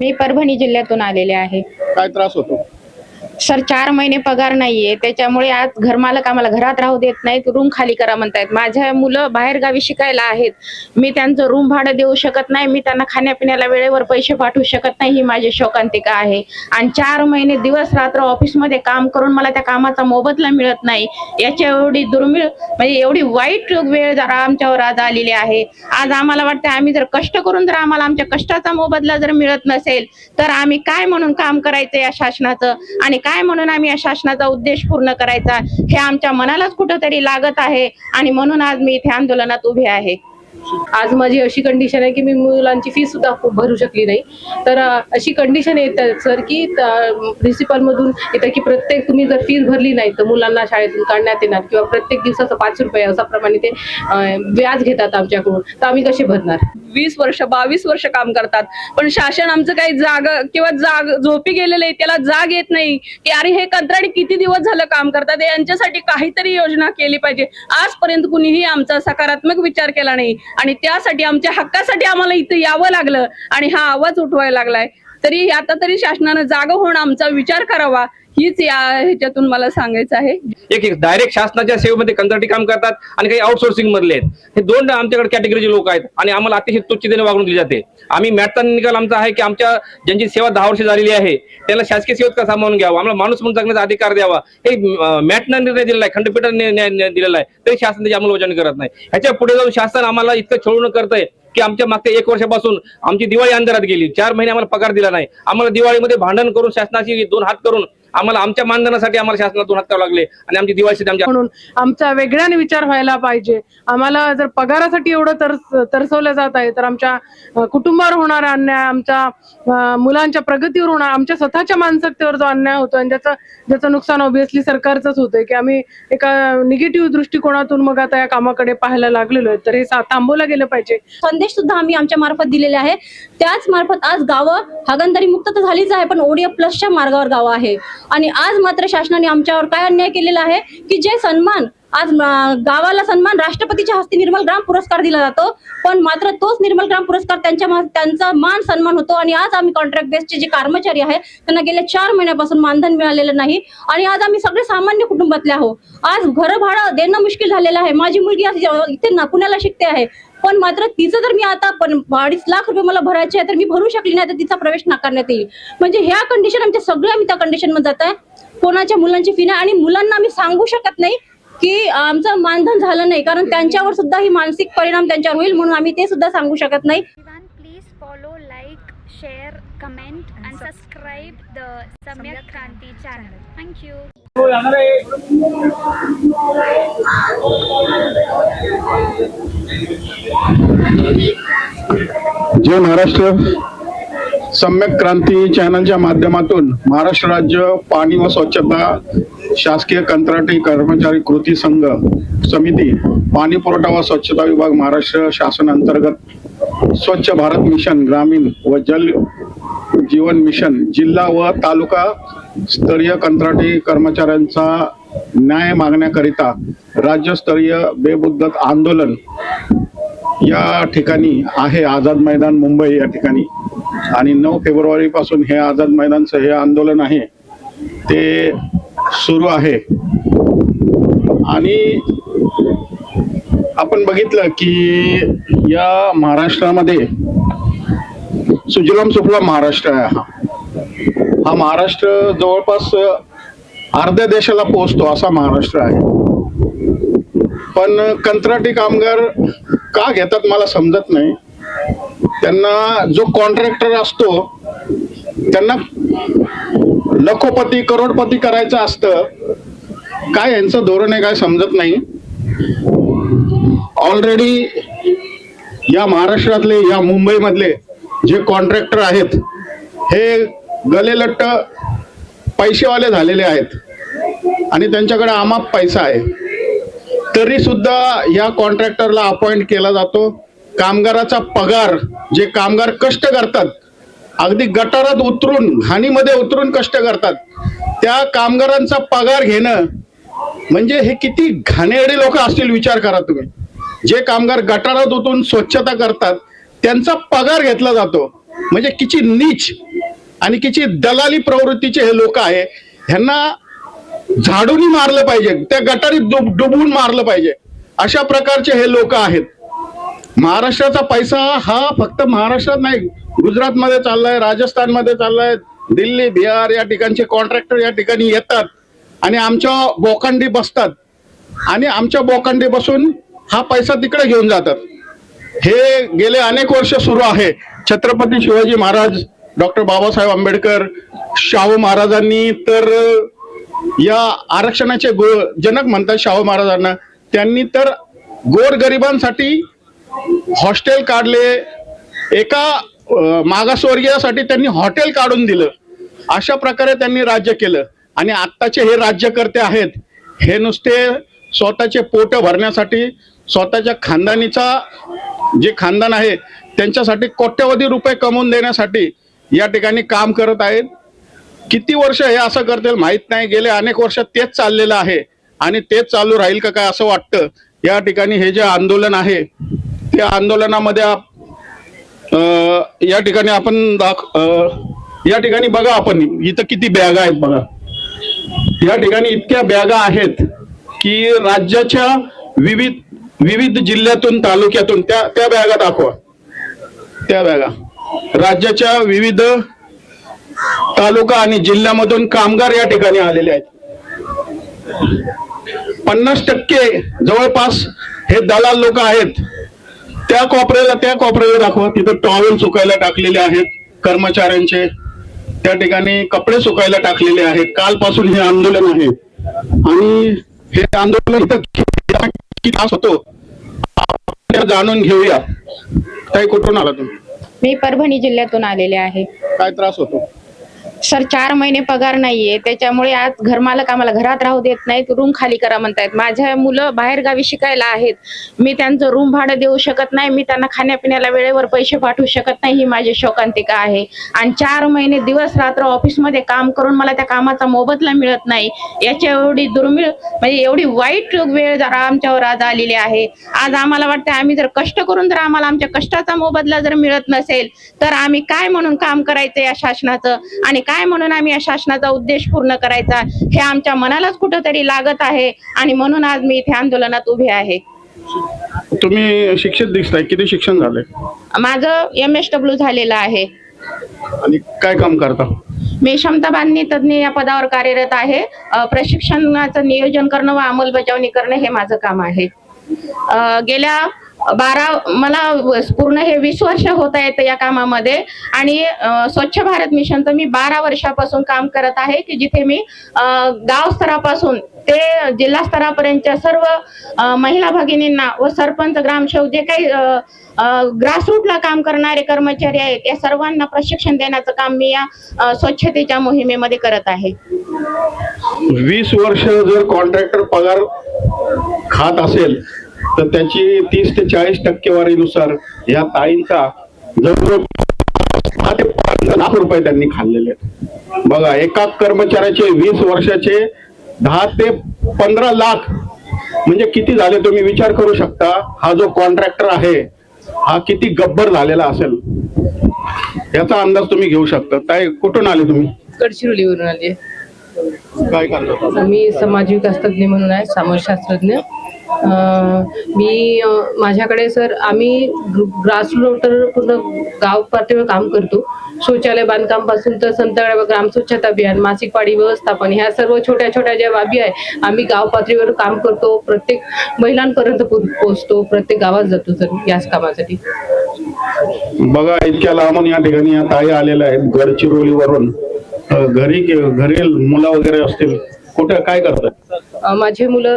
मी परभणी जिल्ह्यातून आलेले आहे. काय त्रास होतो? सर चार महिने पगार नाहीये. त्याच्यामुळे आज घरमालक आम्हाला घरात राहू देत नाहीत. रूम खाली करा म्हणतायत. माझ्या मुलं बाहेर गावी शिकायला आहेत. मी त्यांचं रूम भाडं देऊ शकत नाही. मी त्यांना खाण्यापिण्याला वेळेवर पैसे पाठवू शकत नाही. ही माझी शोकांतिका आहे. आणि चार महिने दिवस रात्र ऑफिसमध्ये काम करून मला त्या कामाचा मोबदला मिळत नाही. याची एवढी दुर्मिळ म्हणजे एवढी वाईट वेळ जरा आमच्यावर आज आलेली आहे. आज आम्हाला वाटतं आम्ही जर कष्ट करून जर आम्हाला आमच्या कष्टाचा मोबदला जर मिळत नसेल तर आम्ही काय म्हणून काम करायचं या शासनाचं? आणि काय म्हणून आम्ही या शासनाचा उद्देश पूर्ण करायचा हे आमच्या मनालाच कुठंतरी लागत आहे आणि म्हणून आज मी इथे आंदोलनात उभे आहे. आज माझी अशी कंडिशन आहे की मी मुलांची फी सुद्धा खूप भरू शकली नाही. तर अशी कंडिशन येत सर की प्रिन्सिपल मधून येतं की प्रत्येक तुम्ही जर फीस भरली नाही तर मुलांना शाळेतून काढण्यात येणार किंवा प्रत्येक दिवसाचं पाच रुपये असा प्रमाणे ते व्याज घेतात आमच्याकडून. तर आम्ही कसे भरणार? वीस वर्ष बावीस वर्ष काम करतात. पण शासन आमचं काही जाग किंवा जाग झोपी गेलेलं आहे त्याला जाग येत नाही. की अरे हे कंत्राटी किती दिवस झालं काम करतात? यांच्यासाठी काहीतरी योजना केली पाहिजे. आजपर्यंत कुणीही आमचा सकारात्मक विचार केला नाही. आणि त्यासाठी आमच्या हक्कासाठी आम्हाला इथं यावं लागलं आणि हा आवाज उठवायला लागलाय. तरी आता तरी शासनानं जाग होऊन आमचा विचार करावा. हीच या ह्याच्यातून मला सांगायचं आहे. एक एक डायरेक्ट शासनाच्या सेवेमध्ये कंत्राटी काम करतात आणि काही आउटसोर्सिंग मधले आहेत. हे दोन आमच्याकडे कॅटेगरीचे लोक आहेत आणि आम्हाला अतिशय तुच्छतेने वागणूक दिली जाते. आम्ही मॅटचा निकाल आमचा आहे की आमच्या ज्यांची सेवा दहा वर्ष झालेली आहे त्याला शासकीय सेवेत का सामावून घ्यावा? आम्हाला माणूस म्हणून जगण्याचा अधिकार द्यावा. हे मॅटनं निर्णय दिलेला आहे खंडपीठाने न्याय- दिलेला आहे. तरी शासन त्याची अंमलबजावणी करत नाही. ह्याच्या पुढे जाऊन शासन आम्हाला इतकं छळून करतंय की आमच्या मागच्या एक वर्षापासून आमची दिवाळी अंधारात गेली. चार महिने आम्हाला पगार दिला नाही. आम्हाला दिवाळीमध्ये भांडण करून शासनाची दोन हात करून आम्हाला आमच्या मानधनासाठी आम्हाला शासनाला दोन हात करावे लागले आणि आमची दिवाळीसाठी आमच्या म्हणून आमचा वेगळ्याने विचार व्हायला पाहिजे. आम्हाला जर पगारासाठी एवढं तरस तरसवलं जात आहे तर आमच्या कुटुंबावर होणारा अन्याय आमच्या मुलांच्या प्रगतीवर होणार आमच्या स्वतःच्या मानसिकतेवर जो अन्याय होतो आणि ज्याचं ज्याचं नुकसान ऑब्विसली सरकारचंच होतंय की आम्ही एका निगेटिव्ह दृष्टिकोनातून मग आता या कामाकडे पाहायला लागलेलो आहे तर हे थांबवलं गेलं पाहिजे. संदेश सुद्धा आम्ही आमच्या मार्फत दिलेले आहे. त्याच मार्फत आज गावं हागणदारी मुक्त तर झालीच आहे पण ओडिया प्लसच्या मार्गावर गावं आहे. आणि आज मात्र शासनाने आमच्यावर काय अन्याय केलेला आहे की जे सन्मान आज गावाला सन्मान राष्ट्रपतीच्या हस्ते निर्मल ग्राम पुरस्कार दिला जातो पण मात्र तोच निर्मल ग्राम पुरस्कार त्यांच्या त्यांचा मान सन्मान होतो आणि आज आम्ही कॉन्ट्रॅक्ट बेसचे जे कर्मचारी आहे त्यांना गेल्या चार महिन्यापासून मानधन मिळालेलं नाही आणि आज आम्ही सगळे सामान्य कुटुंबातले आहोत. आज घर भाडं देणं मुश्किल झालेलं आहे. माझी मुलगी आज इथे ना पुण्याला शिकते आहे. पण मात्र तिचं जर मी आता पण अडीच लाख रुपये मला भरायचे आहे तर मी भरू शकली नाही तर तिचा प्रवेश नाकारण्यात येईल. म्हणजे ह्या कंडिशन आमच्या सगळे आम्ही त्या कंडिशनमध्ये जात आहे. कोणाच्या मुलांची फी नाही आणि मुलांना आम्ही सांगू शकत नाही की आमचं मानधन झालं नाही कारण त्यांच्यावर सुद्धा ही मानसिक परिणाम त्यांच्यावर होईल म्हणून आम्ही ते सुद्धा सांगू शकत नाही. Everyone, please follow, like, share, comment, and subscribe the Samyak Kranti channel. जय महाराष्ट्र. सम्यक क्रांती चॅनलच्या माध्यमातून महाराष्ट्र राज्य पाणी व स्वच्छता शासकीय कंत्राटी कर्मचारी कृती संघ समिती पाणी पुरवठा व स्वच्छता विभाग महाराष्ट्र शासन अंतर्गत स्वच्छ भारत मिशन ग्रामीण व जल जीवन मिशन जिल्हा व तालुका स्तरीय कंत्राटी कर्मचाऱ्यांचा न्याय मागण्याकरिता राज्यस्तरीय बेमुदत आंदोलन या ठिकाणी आहे आझाद मैदान मुंबई या ठिकाणी. आणि नऊ फेब्रुवारी पासून हे आझाद मैदानचं हे आंदोलन आहे. ते सुरू आहे. आणि आपण बघितलं की या महाराष्ट्रामध्ये सुजलाम सुफलाम महाराष्ट्र आहे हा. हा महाराष्ट्र जवळपास अर्ध्या देशाला पोहोचतो असा महाराष्ट्र आहे. पण कंत्राटी कामगार का घेतात मला समजत नाही. त्यांना जो कॉन्ट्रॅक्टर असतो त्यांना लखोपती करोडपती करायचं असतं काय यांचं धोरण आहे काय समजत नाही. ऑलरेडी या महाराष्ट्रातले या मुंबईमधले जे कॉन्ट्रॅक्टर आहेत हे गलेलट्ट पैसेवाले झालेले आहेत. आणि त्यांच्याकडे आमाप पैसा आहे. तरी सुद्धा या कॉन्ट्रॅक्टरला अपॉइंट केला जातो. कामगाराचा पगार जे कामगार कष्ट करतात अगदी गटारात उतरून घाणीमध्ये उतरून कष्ट करतात त्या कामगारांचा पगार घेणं म्हणजे हे किती घाणेरडे लोक असतील विचार करा तुम्ही. जे कामगार गटारात उतरून स्वच्छता करतात त्यांचा पगार घेतला जातो. म्हणजे किती नीच. आणि किती दलाली प्रवृत्तीचे हे लोक आहे ह्यांना झाडूनही मारलं पाहिजे त्या गटारीत डुब- डुबवून मारलं पाहिजे अशा प्रकारचे हे लोक आहेत. महाराष्ट्राचा पैसा हा फक्त महाराष्ट्रात नाही गुजरातमध्ये चाललाय राजस्थानमध्ये चाललाय दिल्ली बिहार या ठिकाणचे कॉन्ट्रॅक्टर या ठिकाणी येतात आणि आमच्या बोकांडी बसतात. आणि आमच्या बोकांडी बसून हा पैसा तिकडे घेऊन जातात. हे गेले अनेक वर्ष सुरू आहे. छत्रपती शिवाजी महाराज डॉक्टर बाबासाहेब आंबेडकर शाहू महाराजांनी तर या आरक्षणाचे गो जनक म्हणतात शाहू महाराजांना. त्यांनी तर गोरगरिबांसाठी हॉस्टेल काढले. एका मागासवर्गीयासाठी त्यांनी हॉटेल काढून दिलं. अशा प्रकारे त्यांनी राज्य केलं. आणि आत्ताचे हे राज्यकर्ते आहेत हे नुसते स्वतःचे पोट भरण्यासाठी स्वतःच्या खानदानीचा जे खानदान आहे त्यांच्यासाठी कोट्यवधी रुपये कमवून देण्यासाठी या ठिकाणी काम करत आहेत. किती वर्ष हे असं करतील माहीत नाही. गेले अनेक वर्ष तेच चाललेलं आहे. आणि तेच चालू राहील का काय असं वाटतं? या ठिकाणी हे जे आंदोलन आहे त्या आंदोलनामध्ये या ठिकाणी आपण दाख या ठिकाणी बघा आपण. इथं किती बॅगा आहेत बघा. या ठिकाणी इतक्या बॅगा आहेत की राज्याच्या विविध विविध जिल्ह्यातून तालुक्यातून त्या त्या बॅगा दाखवा. त्या बॅगा. राज्याच्या विविध तालुका आणि जिल्ह्यामधून कामगार या ठिकाणी आलेले आहेत. पन्नास टक्के जवळपास हे दलाल लोक आहेत. त्या कॉपऱ्याला त्या कॉपऱ्याला दाखवा. तिथं टॉवेल सुकायला टाकलेले आहेत. कर्मचाऱ्यांचे. त्या ठिकाणी कपडे सुकायला टाकलेले आहेत. कालपासून हे आंदोलन आहे. आणि हे आंदोलन इथं होतो? जाणून घेऊया. काही कुठून आला तुम्ही? मी परभणी जिल्ह्यातून आलेले आहे. काय त्रास होतो? सर चार महिने पगार नाहीये. त्याच्यामुळे आज घरमालक आम्हाला घरात राहू देत नाहीत. रूम खाली करा म्हणतायत. माझ्या मुलं बाहेर गावी शिकायला आहेत. मी त्यांचं रूम भाडं देऊ शकत नाही. मी त्यांना खाण्यापिण्याला वेळेवर पैसे पाठवू शकत नाही. ही माझी शोकांतिका आहे. आणि चार महिने दिवस रात्र ऑफिसमध्ये काम करून मला त्या कामाचा मोबदला मिळत नाही. याच्या एवढी दुर्मिळ म्हणजे एवढी वाईट वेळ जरा आमच्यावर आज आलेली आहे. आज आम्हाला वाटतं आम्ही जर कष्ट करून जर आम्हाला आमच्या कष्टाचा मोबदला जर मिळत नसेल तर आम्ही काय म्हणून काम करायचं या शासनाचं? आणि काय म्हणून आम्ही या शासनाचा उद्देश पूर्ण करायचा? हे आमच्या मनालाच कुठंतरी लागत आहे आणि म्हणून आज मी इथे आंदोलनात उभे आहे. तुम्ही शिक्षित दिसताय. किती शिक्षण झालंय? माझं एम एस डब्ल्यू झालेलं आहे. आणि काय काम करता? मी क्षमता बांधणी तज्ज्ञ या पदावर कार्यरत आहे. प्रशिक्षणाचं नियोजन करणं व अंमलबजावणी करणं हे माझं काम आहे. गेल्या बारा मला पूर्ण हे वीस वर्ष होत आहेत या कामामध्ये. आणि स्वच्छ भारत मिशनचं मी बारा वर्षापासून काम करत आहे की जिथे मी गाव स्तरापासून ते जिल्हा स्तरापर्यंतच्या सर्व महिला भगिनींना व सरपंच ग्रामसेवक जे काही ग्रासरूटला काम करणारे कर्मचारी आहेत या सर्वांना प्रशिक्षण देण्याचं काम मी या स्वच्छतेच्या मोहिमेमध्ये करत आहे. वीस वर्ष जर कॉन्ट्रॅक्टर पगार खात असेल तर त्याची तीस ते चाळीस टक्केवारीनुसार या ताईंचा जवळ दहा ते पंधरा लाख रुपये त्यांनी खाल्लेले बघा एका कर्मचाऱ्याचे वीस वर्षाचे दहा ते पंधरा लाख. म्हणजे किती झाले तुम्ही विचार करू शकता? हा जो कॉन्ट्रॅक्टर आहे हा किती गब्बर झालेला असेल? याचा अंदाज तुम्ही घेऊ शकता. ताई कुठून आले तुम्ही? गडचिरोलीवरून आली काय करता? मी समाज विकास तज्ज्ञ म्हणून आहे समाजशास्त्रज्ञ मी माझ्याकडे सर आम्ही ग्रासरूटर पूर्ण गाव पातळीवर काम करतो. शौचालय बांधकामपासून तर संतगड्या ग्राम स्वच्छता अभियान मासिक पाळी व्यवस्थापन ह्या सर्व छोट्या छोट्या ज्या बाबी आहे आम्ही गाव पातळीवर काम करतो. प्रत्येक महिलांपर्यंत पोहोचतो. प्रत्येक गावात जातो सर याच कामासाठी. बघा इतक्या लांबून या ठिकाणी या ताई आलेल्या आहेत गडचिरोलीवरून घरी घरी मुलं वगैरे असतील कुठे काय करतात? माझे मुलं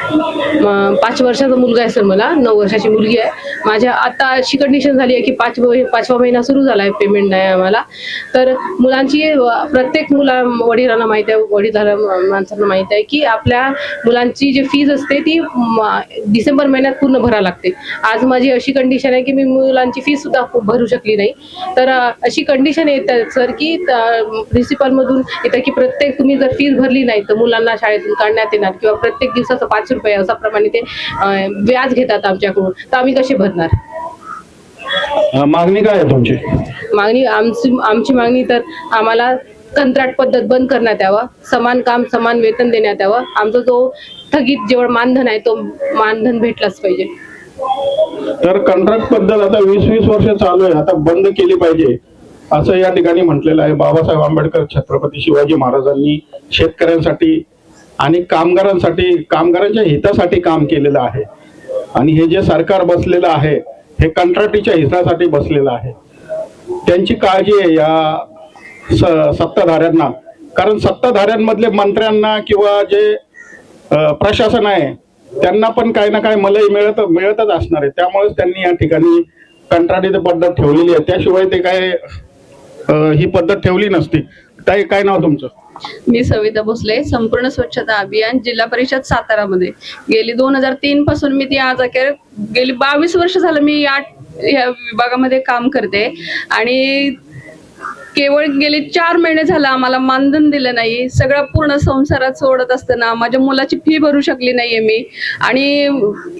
पाच वर्षाचा मुलगा आहे सर मला नऊ वर्षाची मुलगी आहे. माझ्या आता अशी कंडिशन झाली आहे की पाच पाचवा महिना सुरू झाला आहे पेमेंट नाही आम्हाला. तर मुलांची प्रत्येक मुला वडिलांना माहीत आहे वडील माणसांना माहीत आहे की आपल्या मुलांची जी फीज असते ती डिसेंबर महिन्यात पूर्ण भरावी लागते. आज माझी अशी कंडिशन आहे की मी मुलांची फीस सुद्धा भरू शकली नाही. तर अशी कंडिशन येतात सर की प्रिन्सिपलमधून येतं की प्रत्येक तुम्ही जर फीज भरली नाही तर मुलांना शाळेतून काढण्यात येणार किंवा प्रत्येक दिवसाचं पाच रुपये असा प्रमाणे ते व्याज घेतात आमच्याकडून. तर आम्ही कसे भरणार? मागणी काय आहे तुमची? मागणी आमची आमची मागणी तर आम्हाला कंत्राट पद्धत बंद करण्यात यावं समान काम समान वेतन देण्यात यावं. आमचा जो थकीत जेवढ मानधन आहे तो मानधन भेटलाच पाहिजे. तर कंत्राट पद्धत आता वीस वीस वर्ष चालू आहे आता बंद केली पाहिजे असं या ठिकाणी म्हटलेलं आहे बाबासाहेब आंबेडकर छत्रपती शिवाजी महाराजांनी शेतकऱ्यांसाठी आणि कामगारांसाठी कामगारांच्या हितासाठी काम केलेलं आहे. आणि हे जे सरकार बसलेलं आहे हे कंत्राटीच्या हितासाठी बसलेलं आहे. त्यांची काळजी आहे या स- सत्ताधाऱ्यांना. कारण सत्ताधाऱ्यांमधले मंत्र्यांना किंवा जे प्रशासन आहे त्यांना पण काही ना काही मलई मिळत मिळतच असणार आहे. त्यामुळेच त्यांनी या ठिकाणी कंत्राटी पद्धत ठेवलेली आहे. त्याशिवाय ते काय ही पद्धत ठेवली नसती. ताई काय नाव तुमचं? मी सविता भोसले संपूर्ण स्वच्छता अभियान जिल्हा परिषद सातारामध्ये. गेली दोन हजार तीन पासून मी ती आज अखेर गेली बावीस वर्ष झालं मी या या विभागामध्ये काम करते. आणि केवळ गेले चार महिने झालं आम्हाला मानधन दिलं नाही. सगळं पूर्ण संसारात सोडत असताना माझ्या मुलाची फी भरू शकली नाहीये मी. आणि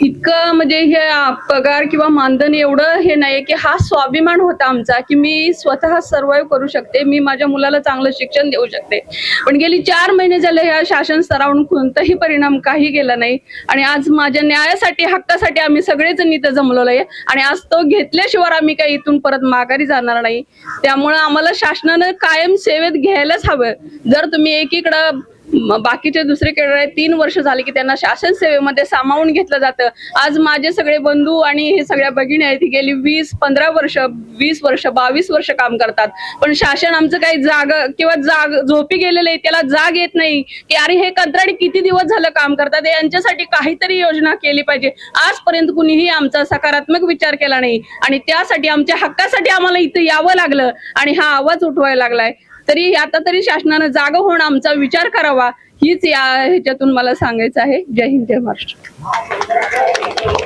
इतकं म्हणजे हे पगार किंवा मानधन एवढं हे नाही की हा स्वाभिमान होता आमचा की मी स्वतः सर्वाईव्ह करू शकते. मी माझ्या मुलाला चांगलं शिक्षण देऊ शकते. पण गेली चार महिने झाले ह्या शासन स्तरावरून कोणताही परिणाम काही गेला नाही. आणि आज माझ्या न्यायासाठी हक्कासाठी आम्ही सगळेच इथं जमलेलो आहे. आणि आज तो घेतल्याशिवाय आम्ही काही इथून परत माघारी जाणार नाही. त्यामुळे आम्हाला शासनानं कायम सेवेत घ्यायलाच हवं. जर तुम्ही एकीकडं म- बाकीचे दुसरीकडे तीन वर्ष झाले की त्यांना शासन सेवेमध्ये सामावून घेतलं जातं. आज माझे सगळे बंधू आणि हे सगळ्या भगिनी आहेत गेली वीस पंधरा वर्ष वीस वर्ष बावीस वर्ष काम करतात. पण शासन आमचं काही जाग किंवा जाग झोपी गेलेलं आहे त्याला जाग येत नाही की अरे हे कंत्राटी किती दिवस झालं काम करतात यांच्यासाठी काहीतरी योजना केली पाहिजे. आजपर्यंत कुणीही आमचा सकारात्मक विचार केला नाही. आणि त्यासाठी आमच्या हक्कासाठी आम्हाला इथं यावं लागलं आणि हा आवाज उठवायला लागलाय. तरी आता तरी शासनानं जागा होऊन आमचा विचार करावा हीच या ह्याच्यातून मला सांगायचं आहे. जय हिंद जय महाराष्ट्र.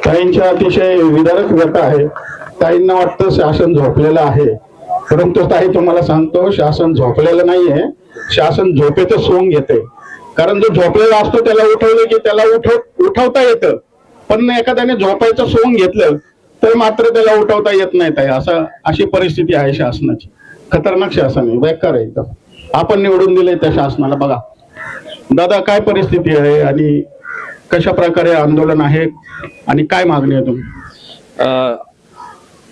ताईंच्या अतिशय विदारक व्यथा आहे. ताईंना वाटतं शासन झोपलेलं आहे. परंतु ताई तुम्हाला सांगतो शासन झोपलेलं नाहीये. शासन झोपेचं सोंग घेते. कारण जो झोपलेला असतो त्याला उठवलं की त्याला उठव उठवता येतं. पण एखाद्याने झोपायचं सोंग घेतलं तर मात्र त्याला उठवता येत नाही ताई. असं अशी परिस्थिती आहे शासनाची. खतरनाक शासन आहे बेकार आहे एकदम. आपण निवडून दिले त्या शासनाला बघा. दादा काय परिस्थिती आहे आणि कशा प्रकारे आंदोलन आहे आणि काय मागणी आहे तुम्ही?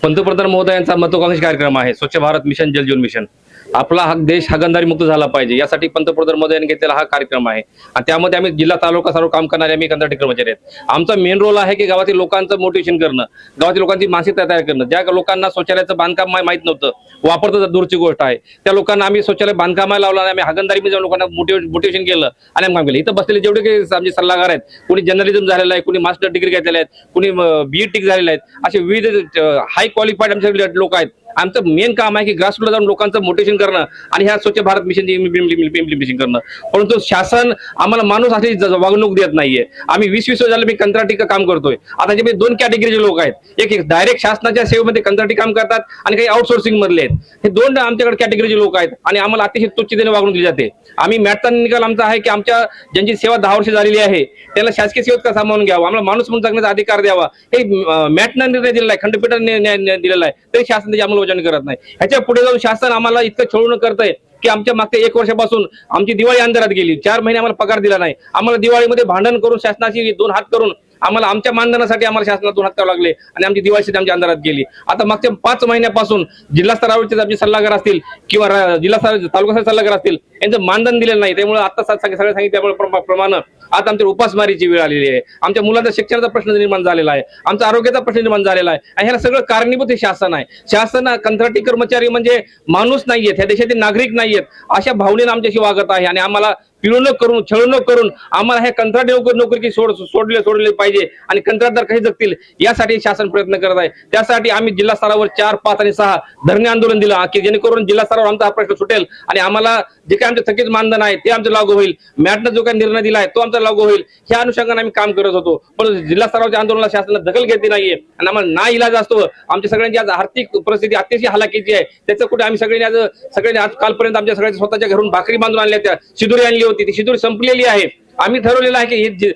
पंतप्रधान महोदयांचा महत्वाकांक्षी कार्यक्रम आहे स्वच्छ भारत मिशन जल जीवन मिशन. आपला हा देश हागंदारी मुक्त झाला पाहिजे. यासाठी पंतप्रधान मोदयांनी घेतलेला हा कार्यक्रम आहे. आणि त्यामध्ये आम्ही जिल्हा तालुका सर्व काम करणारे आम्ही कंत्राटी कर्मचारी आहेत. आमचा मेन रोल आहे की गावातील लोकांचं मोटिवेशन करणं. गावातील लोकांची मानसिकता तयार करणं. ज्या लोकांना शौचालयाचं बांधकाम माहीत नव्हतं वापरतं दूरची गोष्ट आहे. त्या लोकांना आम्ही शौचालय बांधकामाला लावलं आणि आम्ही हागंदारीमध्ये जाऊन लोकांना मोटिवेशन केलं आणि आम्ही काम केलं. इथं बसलेले जेवढे काही आमचे सल्लागार आहेत कुणी जर्नलिझम झालेलं आहे कुणी मास्टर डिग्री घेतलेले आहेत कुणी बी टिक झालेले आहेत असे विविध हाय क्वालिफाईड आमचे लोक आहेत. आमचं मेन काम आहे की ग्रासरूटला जाऊन लोकांचं मोटिवेशन करणं आणि ह्या स्वच्छ भारत मिशन इम्प्लिमेंटेशन करणं. परंतु शासन आम्हाला माणूस अशी वागणूक देत नाहीये. आम्ही वीस वीस झालं मी कंत्राटी काम करतोय. आता जे दोन कॅटेगरीचे लोक आहेत. एक एक डायरेक्ट शासनाच्या सेवेमध्ये कंत्राटी काम करतात आणि काही आउटसोर्सिंग मधले आहेत. हे दोन आमच्याकडे कॅटेगरीचे लोक आहेत आणि आम्हाला अतिशय तुच्छतेने वागणूक दिली जाते. आम्ही मॅटचा निकाल आमचा आहे की आमच्या ज्यांची सेवा दहा वर्ष झालेली आहे त्याला शासकीय सेवेत का सामावून घ्यावा? आम्हाला माणूस म्हणून जगण्याचा अधिकार द्यावा. हे मॅटनं निर्णय दिलेला आहे. खंडपीठाने दिलेला आहे. तरी शासन त्याची नियोजन करत नाही. ह्याच्या पुढे जाऊन शासन आम्हाला इतकं छळून करतंय की आमच्या मागच्या एक वर्षापासून आमची दिवाळी अंधारात गेली. चार महिने आम्हाला पगार दिला नाही. आम्हाला दिवाळीमध्ये भांडण करून शासनाशी दोन हात करून आम्हाला आमच्या मानधनासाठी आम्हाला शासनात दोन हात करावं लागले आणि आमची दिवाळीसाठी आमच्या अंधारात गेली. आता मागच्या पाच महिन्यापासून जिल्हा स्तरावरचे आमचे सल्लागार असतील किंवा जिल्हा स्तर तालुका सल्लागार असतील यांचं मानधन दिलेलं नाही. त्यामुळे आता सा- सगळं सांगितल्याप्रमाणे प्रमाणे आता आमच्या उपासमारीची वेळ आलेली आहे. आमच्या मुलांचा शिक्षणाचा प्रश्न निर्माण झालेला आहे. आमचा आरोग्याचा प्रश्न निर्माण झालेला आहे. आणि ह्याला सगळं कारणीभूत हे शासन आहे. शासन कंत्राटी कर्मचारी म्हणजे माणूस नाहीयेत. ह्या देशातील नागरिक नाहीयेत. अशा भावनेनं आमच्याशी वागत आहे. आणि आम्हाला पिळवणूक करून छळवणूक करून आम्हाला हे कंत्राटी नोकरी सोड सोडले सोडले पाहिजे. आणि कंत्राटदार कसे जगतील? यासाठी शासन प्रयत्न करत आहे. त्यासाठी आम्ही जिल्हा स्तरावर चार पाच आणि सहा धरणे आंदोलन दिलं. की जेणेकरून जिल्हा स्तरावर आमचा हा प्रश्न सुटेल. आणि आम्हाला जे काय आमचे थकीत मानधन आहे ते आमचं लागू होईल. मॅटनं जो काही निर्णय दिला आहे तो आमचा लागू होईल. ह्या अनुषंगाने आम्ही काम करत होतो. पण जिल्हा स्तरावरच्या आंदोलनाला शासनाने दखल घेतली नाहीये. आणि आम्हाला ना इलाज असतो. आमच्या सगळ्यांची आज आर्थिक परिस्थिती अतिशय हलाखीची आहे. त्याचं कुठे आम्ही सगळ्यांनी आज सगळ्यांनी आज कालपर्यंत आमच्या सगळ्यांच्या स्वतःच्या घरून भाकरी बांधून आणल्या त्या. शिदुरी आणली होती. ती शिदुरी संपलेली आहे. आम्ही ठरवलेलं आहे की हे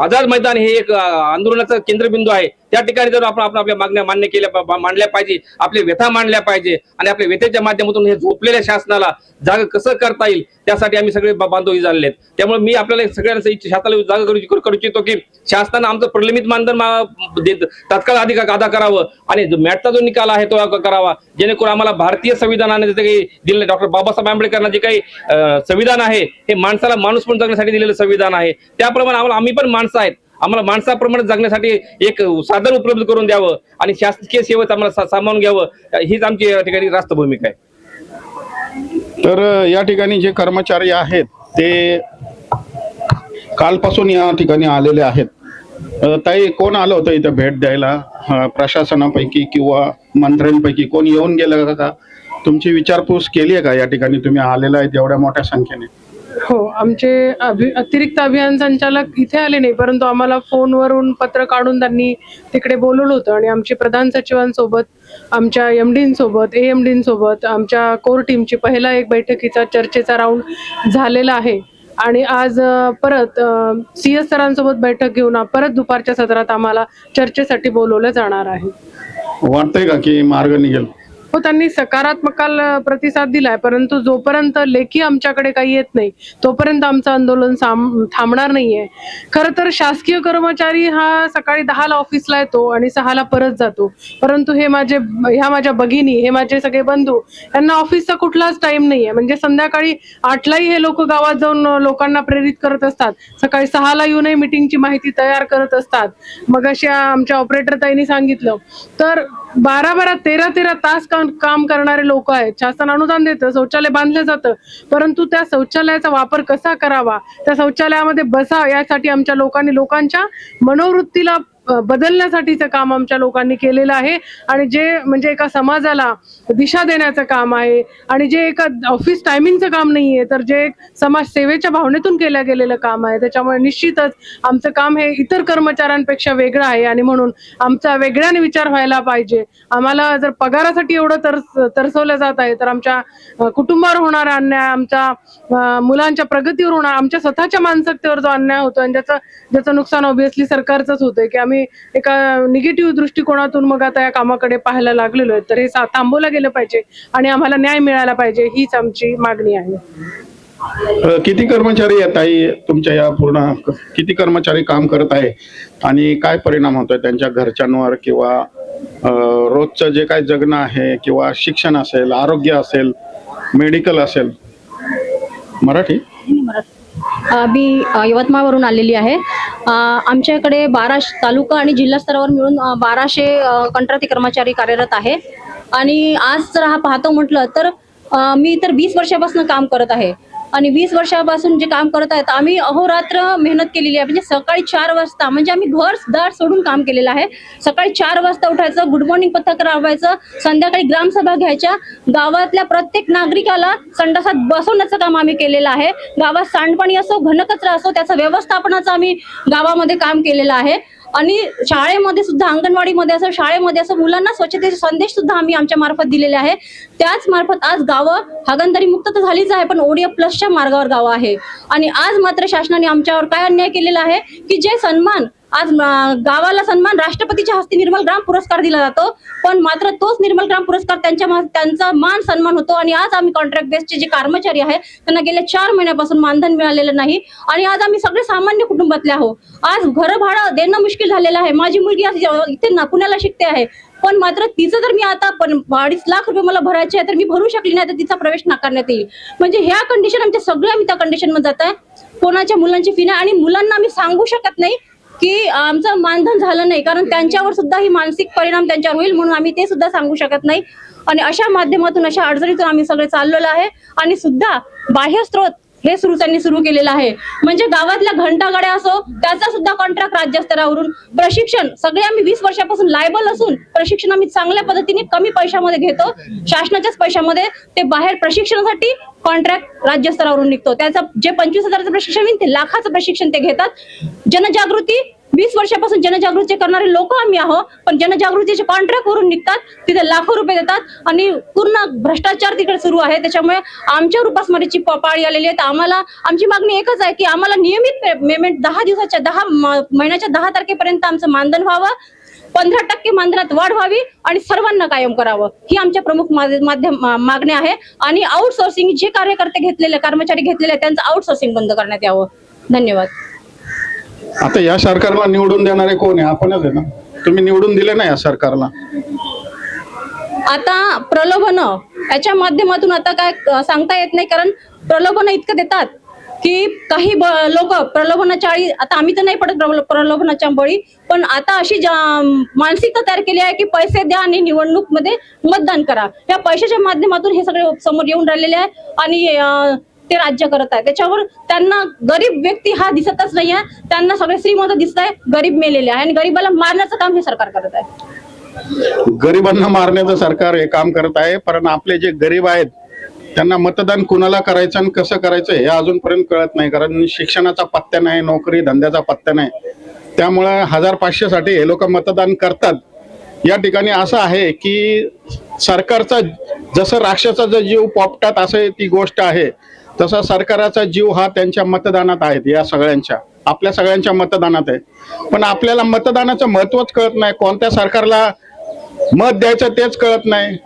आझाद मैदान हे एक आंदोलनाचा आंदोलनाचं केंद्रबिंदू आहे. त्या ठिकाणी जर आपण आपण आपल्या मागण्या मान्य केल्या मांडल्या पाहिजे आपले व्यथा मांडल्या पाहिजे आणि आपल्या व्यथेच्या माध्यमातून हे झोपलेल्या शासनाला जाग कसं करता येईल त्यासाठी आम्ही सगळे बांधवी झालेले आहेत त्यामुळे मी आपल्याला सगळ्यांना शासनाला जागा करू करू- इच्छितो की शासनानं आमचं प्रलंबित मानधन तत्काळ देत अधिक अदा करावं आणि जो मॅटचा जो निकाल आहे तो करावा. जेणेकरून आम्हाला भारतीय संविधानाने जे काही दिलेलं डॉक्टर बाबासाहेब आंबेडकरांना जे काही संविधान आहे हे माणसाला माणूस पण जगण्यासाठी दिलेलं संविधान आहे. त्याप्रमाणे आम्हाला आम्ही पण माणसं आहेत. आम्हाला माणसाप्रमाणे जगण्यासाठी एक साधन उपलब्ध करून द्यावं आणि शासकीय सेवेत आम्हाला सामावून घ्यावं. हीच आमची या ठिकाणी रास्त भूमिका आहे. तर या ठिकाणी जे कर्मचारी आहेत ते कालपासून या ठिकाणी आलेले आहेत. ताई कोण आलं होतं इथं भेट द्यायला? प्रशासनापैकी किंवा मंत्र्यांपैकी कोण येऊन गेलं का तुमची विचारपूस केली आहे का? या ठिकाणी तुम्ही आलेला आहेत एवढ्या मोठ्या संख्येने. हो आमचे अभि अतिरिक्त अभियान संचालक इथे आले नाही परंतु आम्हाला फोनवरून पत्र काढून त्यांनी तिकडे बोलवलं होतं आणि आमचे प्रधान सचिवांसोबत आमच्या एम डींसोबत ए एम डींसोबत आमच्या कोर टीमची पहिला एक बैठकीचा चर्चेचा राऊंड झालेला आहे. आणि आज परत सी एस सरांसोबत बैठक घेऊन परत दुपारच्या सत्रात आम्हाला चर्चेसाठी बोलवलं जाणार आहे. वाटतंय का की मार्ग निघेल? हो त्यांनी सकारात्मकाल प्रतिसाद दिलाय. परंतु जोपर्यंत लेखी आमच्याकडे काही येत नाही तोपर्यंत आमचं आंदोलन थांबणार नाहीये. खर तर शासकीय कर्मचारी हा सकाळी दहाला ऑफिसला येतो आणि सहाला परत जातो. परंतु हे माझे ह्या माझ्या भगिनी हे माझे सगळे बंधू यांना ऑफिसचा कुठलाच टाइम नाहीये. म्हणजे संध्याकाळी आठलाही हे लोक गावात जाऊन लोकांना प्रेरित करत असतात. सकाळी सहाला येऊनही मिटिंगची माहिती तयार करत असतात. मग अशा आमच्या ऑपरेटर ताईंनी सांगितलं. तर बारा बारा तेरा तेरा तास काम काम करणारे लोक आहेत. शासन अनुदान देतं शौचालय बांधलं जातं. परंतु त्या शौचालयाचा वापर कसा करावा? त्या शौचालयामध्ये बसा यासाठी आमच्या लोकांनी लोकांच्या मनोवृत्तीला बदलण्यासाठीचं काम आमच्या लोकांनी केलेलं आहे. आणि जे म्हणजे एका समाजाला दिशा देण्याचं काम आहे आणि जे एका ऑफिस टायमिंगचं काम नाहीये तर जे एक समाज सेवेच्या भावनेतून केलं गेलेलं काम आहे. त्याच्यामुळे निश्चितच आमचं काम हे इतर कर्मचाऱ्यांपेक्षा वेगळं आहे आणि म्हणून आमचा वेगळ्याने विचार व्हायला पाहिजे. आम्हाला जर पगारासाठी एवढं तर तरसवलं जात आहे तर आमच्या कुटुंबावर होणारा अन्याय आमच्या मुलांच्या प्रगतीवर होणार आमच्या स्वतःच्या मानसिकतेवर जो अन्याय होतो आणि ज्याचं ज्याचं नुकसान ऑब्विसली सरकारचंच होतंय की आम्ही एका निगेटिव्ह दृष्टिकोनातून मग आता या कामाकडे पाहायला लागलेलो आहे. तर हे थांबवलं गेलं पाहिजे आणि आम्हाला न्याय मिळाला पाहिजे हीच आमची मागणी आहे. किती कर्मचारी आहेत ताई तुमच्या या पूर्ण किती कर्मचारी काम करत आहे? आणि काय परिणाम होतोय त्यांच्या घरच्यांवर किंवा रोजचं जे काय जगणं आहे किंवा शिक्षण असेल आरोग्य असेल मेडिकल असेल मराठी? मी यवतमाळवरून आलेली आहे. आमच्याकडे बारा तालुका आणि जिल्हा स्तरावर मिळून बाराशे अ, कंत्राटी कर्मचारी कार्यरत आहे. आणि आज जर हा पाहतो म्हटलं तर मी तर वीस वर्षापासून काम करत आहे. आणि वीस वर्षापासून जे काम करत आहेत आम्ही अहोरात्र मेहनत केलेली आहे. म्हणजे सकाळी चार वाजता म्हणजे आम्ही घर दार सोडून काम केलेलं आहे. सकाळी चार वाजता उठायचं गुड मॉर्निंग पथक राबवायचं संध्याकाळी ग्रामसभा घ्यायच्या. गावातल्या प्रत्येक नागरिकाला संडासात बसवण्याचं काम आम्ही केलेलं आहे. गावात सांडपाणी असो घनकचरा असो त्याचं व्यवस्थापनाचं आम्ही गावामध्ये काम केलेलं आहे. आणि शाळेमध्ये सुद्धा अंगणवाडीमध्ये असं शाळेमध्ये असं मुलांना स्वच्छतेचे संदेश सुद्धा आम्ही आमच्या मार्फत दिलेले आहे. त्याच मार्फत आज गावं हागणदारी मुक्त तर झालीच आहे पण ओडिया प्लसच्या मार्गावर गावं आहे. आणि आज मात्र शासनाने आमच्यावर काय अन्याय केलेला आहे की जे सन्मान आज गावाला सन्मान राष्ट्रपतीच्या हस्ते निर्मल ग्राम पुरस्कार दिला जातो. पण मात्र तोच निर्मल ग्राम पुरस्कार त्यांच्या त्यांचा मान सन्मान होतो आणि आज आम्ही कॉन्ट्रॅक्ट बेसचे जे कर्मचारी आहेत त्यांना गेल्या चार महिन्यापासून मानधन मिळालेलं नाही आणि आज आम्ही सगळे सामान्य कुटुंबातले आहोत. आज घर भाडं देणं मुश्किल झालेलं आहे. माझी मुलगी आज इथे ना पुण्याला शिकते आहे. पण मात्र तिचं जर मी आता पण अडीच लाख रुपये मला भरायचे आहे तर मी भरू शकली नाही तर तिचा प्रवेश नाकारण्यात येईल. म्हणजे ह्या कंडिशन आमच्या सगळ्या आम्ही त्या कंडिशनमध्ये जात आहे. कोणाच्या मुलांची फी नाही आणि मुलांना आम्ही सांगू शकत नाही की आमचं मानधन झालं नाही कारण त्यांच्यावर सुद्धा ही मानसिक परिणाम त्यांच्यावर होईल म्हणून आम्ही ते सुद्धा सांगू शकत नाही. आणि अशा माध्यमातून अशा अडचणीतून आम्ही सगळे चाललेलो आहे. आणि सुद्धा बाह्य स्रोत हे सुरू त्यांनी सुरू केलेलं आहे. म्हणजे गावातल्या घंटागाड्या असो त्याचा सुद्धा कॉन्ट्रॅक्ट राज्यस्तरावरून. प्रशिक्षण सगळे आम्ही वीस वर्षापासून लायबल असून प्रशिक्षण आम्ही चांगल्या पद्धतीने कमी पैशामध्ये घेतो. शासनाच्याच पैशामध्ये ते बाहेर प्रशिक्षणासाठी कॉन्ट्रॅक्ट राज्यस्तरावरून निघतो. त्याचं जे पंचवीस हजाराचं प्रशिक्षण होईल ते लाखाचं प्रशिक्षण ते घेतात. जनजागृती वीस वर्षापासून जनजागृती करणारे लोक आम्ही आहोत पण जनजागृतीचे कॉन्ट्रॅक्ट करून निघतात तिथे लाखो रुपये देतात आणि पूर्ण भ्रष्टाचार तिकडे सुरू आहे. त्याच्यामुळे आमच्यावर उपासमारीची पाळी आलेली आहे तर आम्हाला आमची मागणी एकच आहे की आम्हाला नियमित पेमेंट दहा दिवसाच्या दहा महिन्याच्या दहा तारखेपर्यंत आमचं मानधन व्हावं पंधरा टक्के मानधनात वाढ व्हावी आणि सर्वांना कायम करावं. ही आमच्या प्रमुख माध्यम मागण्या मागणी आहे आणि आउटसोर्सिंग जे कार्यकर्ते घेतलेले कर्मचारी घेतलेले त्यांचं आउटसोर्सिंग बंद करण्यात यावं. धन्यवाद. आता या सरकारला निवडून देणारे कोण आहे? आपणच आहे ना? तुम्ही निवडून दिले ना या सरकारला? आता प्रलोभन याच्या माध्यमातून आता काय सांगता येत नाही कारण प्रलोभन इतकं देतात की काही लोक प्रलोभनाच्या आळी आता आम्ही तर नाही पडत प्रलोभनाच्या बळी पण आता अशी मानसिकता तयार केली आहे की पैसे द्या आणि निवडणूकमध्ये मतदान करा. या पैशाच्या माध्यमातून हे सगळे समोर येऊन राहिलेले आहे. आणि ते राज्य करत आहे. त्याच्यावर त्यांना गरीब व्यक्ती हा दिसतच नाही आहे त्यांना सगळे श्रीमंत दिसत आहे गरीब मेलेले आहे. आणि गरीबाला मारण्याचं काम हे सरकार करत आहे. गरिबांना मारण्याचं सरकार हे काम करत आहे. पण आपले जे गरीब आहेत त्यांना मतदान कुणाला करायचं आणि कसं करायचं हे अजूनपर्यंत कळत नाही. कारण शिक्षणाचा पत्ता नाही नोकरी धंद्याचा पत्ता नाही. त्यामुळे हजार पाचशे साठी हे लोक मतदान करतात. या ठिकाणी असं आहे की सरकारचा जसं राक्षसाचा जीव पोपटात असं ती गोष्ट आहे. तसा सरकाराचा जीव हा त्यांच्या मतदानात आहे या सगळ्यांच्या. आपल्या सगळ्यांच्या मतदानात आहे पण आपल्याला मतदानाचं महत्वच कळत नाही. कोणत्या सरकारला मत द्यायचं तेच कळत नाही.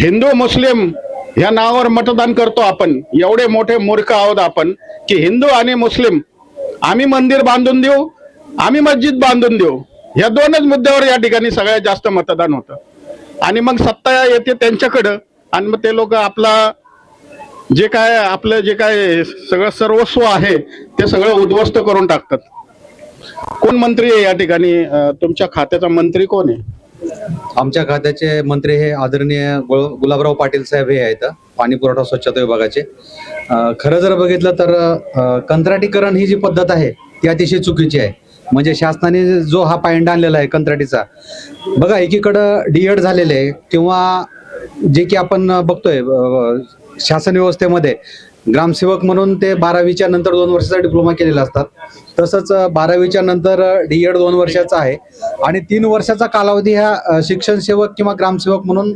हिंदू मुस्लिम या नावावर मतदान करतो आपण. एवढे मोठे मूर्ख आहोत आपण की हिंदू आणि मुस्लिम आम्ही मंदिर बांधून देऊ आम्ही मस्जिद बांधून देऊ. या दोनच मुद्द्यावर या ठिकाणी सगळ्यात जास्त मतदान होतं. आणि मग सत्ता येते त्यांच्याकडं आणि मग ते लोक आपला जे काय आपलं जे काय सगळं सर्वस्व आहे ते सगळं उद्ध्वस्त करून टाकतात. कोण मंत्री आहे या ठिकाणी? तुमच्या खात्याचा मंत्री कोण आहे? आमच्या खात्याचे मंत्री हे आदरणीय गुलाबराव पाटील साहेब हे आहेत पाणी पुरवठा स्वच्छता विभागाचे. खरं जर बघितलं तर कंत्राटीकरण ही जी पद्धत आहे ती अतिशय चुकीची आहे. म्हणजे शासनाने जो हा पायंडा आणलेला आहे कंत्राटीचा बघा एकीकडं डीएड झालेले आहे किंवा जे की आपण बघतोय शासन व्यवस्थेमध्ये ग्रामसेवक म्हणून ते बारावीच्या नंतर दोन वर्षाचा डिप्लोमा केलेला असतात. तसंच बारावीच्या नंतर डी एड दोन वर्षाचा आहे. आणि तीन वर्षाचा कालावधी ह्या शिक्षण सेवक किंवा ग्रामसेवक म्हणून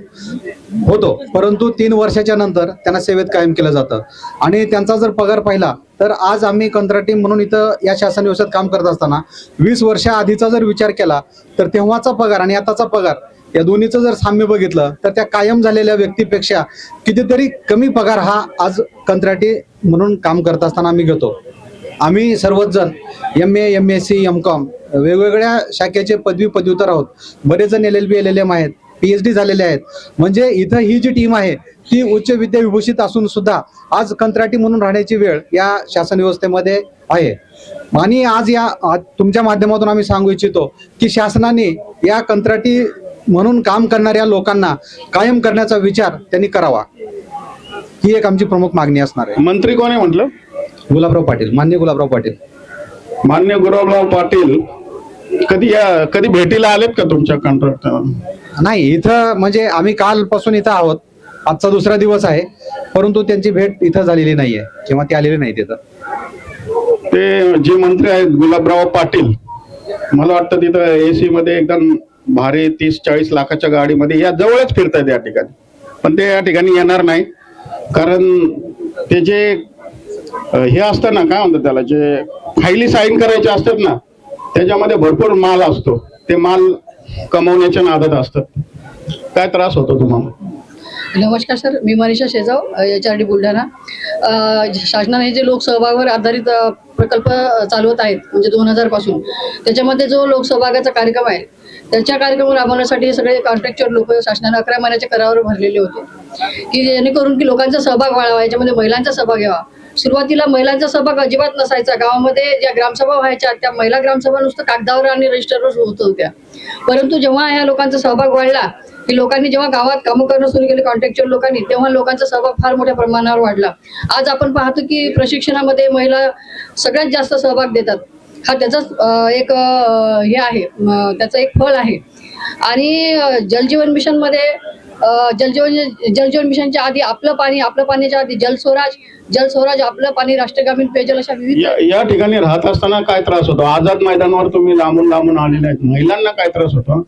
होतो. परंतु तीन वर्षाच्या नंतर त्यांना सेवेत कायम केलं जातं. आणि त्यांचा जर पगार पाहिला तर आज आम्ही कंत्राटी म्हणून इथं या शासन व्यवस्थेत काम करत असताना वीस वर्षा आधीचा जर विचार केला तर तेव्हाचा पगार आणि आताचा पगार या दोन्हीचं जर साम्य बघितलं तर त्या कायम झालेल्या व्यक्तीपेक्षा कितीतरी कमी पगार हा आज कंत्राटी म्हणून काम करत असताना आम्ही घेतो. आम्ही सर्वच जण M A M S C M com वेगवेगळ्या शाखेचे पदवी पदव्युत्तर आहोत. बरेच जण L L B L L M आहेत पी एच डी झालेले आहेत. म्हणजे इथं ही जी टीम आहे ती उच्च विद्या विभूषित असून सुद्धा आज कंत्राटी म्हणून राहण्याची वेळ या शासन व्यवस्थेमध्ये आहे. आणि आज या आज तुमच्या माध्यमातून आम्ही सांगू इच्छितो की शासनाने या कंत्राटी म्हणून काम करणाऱ्या लोकांना कायम करण्याचा विचार त्यांनी करावा. ही एक आमची प्रमुख मागणी असणार आहे. मंत्री कोण आहे म्हटलं? गुलाबराव पाटील मान्य गुलाबराव पाटील. मान्य गुलाबराव पाटील. कधी या कधी भेटीला आलेत का तुमच्या कॉन्ट्रॅक्ट नाही इथं म्हणजे आम्ही कालपासून इथं आहोत. आजचा दुसरा दिवस आहे. परंतु त्यांची भेट इथं झालेली नाहीये किंवा ते आलेले नाहीत इथं. ते जे मंत्री आहेत गुलाबराव पाटील. मला वाटतं तिथं एसी मध्ये एकदम भारी तीस चाळीस लाखाच्या गाडीमध्ये या जवळच फिरतायत या ठिकाणी. पण ते या ठिकाणी येणार नाही. कारण ते जे हे असतं ना काय म्हणतात त्याला जे फायली साईन करायचे असतात ना त्याच्यामध्ये भरपूर माल असतो. ते माल कमवण्याच्या नादात असतात. काय त्रास होतो तुम्हाला? नमस्कार सर मी Manisha Shejav H R D Buldhana शासनाने जे लोकसहभागावर आधारित प्रकल्प चालवत आहेत म्हणजे दोन हजारपासून त्याच्यामध्ये जो लोकसहभागाचा कार्यक्रम आहे त्यांच्या कार्यक्रम राबवण्यासाठी सगळे कॉन्ट्रॅक्चर लोक शासनाने अकरा महिन्याच्या करावर भरलेले होते. की जेणेकरून की लोकांचा सहभाग वाढावा याच्यामध्ये महिलांचा सहभाग घ्यावा. सुरुवातीला महिलांचा सहभाग अजिबात नसायचा. गावामध्ये ज्या ग्रामसभा व्हायच्या त्या महिला ग्रामसभा नुसतं कागदावर आणि रजिस्टरवर होत होत्या. परंतु जेव्हा ह्या लोकांचा सहभाग वाढला की लोकांनी जेव्हा गावात कामं करणं सुरू केले कॉन्ट्रॅक्चर लोकांनी तेव्हा लोकांचा सहभाग फार मोठ्या प्रमाणावर वाढला. आज आपण पाहतो की प्रशिक्षणामध्ये महिला सगळ्यात जास्त सहभाग देतात. हा त्याचाच एक हे आहे त्याचं एक फळ आहे. आणि जलजीवन मिशनमध्ये जलजीवन जलजीवन मिशनच्या आधी आपलं पाणी आपलं पाण्याच्या आधी जलस्वराज जलस्वराज आपलं पाणी राष्ट्रीय ग्रामीण पेयजल अशा विविध या या ठिकाणी राहत असताना काय त्रास होतो? आझाद मैदानावर तुम्ही लांबून लांबून आलेले आहेत. महिलांना काय त्रास होतो?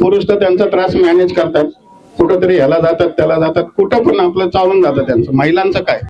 पुरुष तर त्यांचा त्रास मॅनेज करतात. कुठंतरी ह्याला जातात त्याला जातात. कुठं पण आपलं चालून जातं त्यांचं. महिलांचं काय?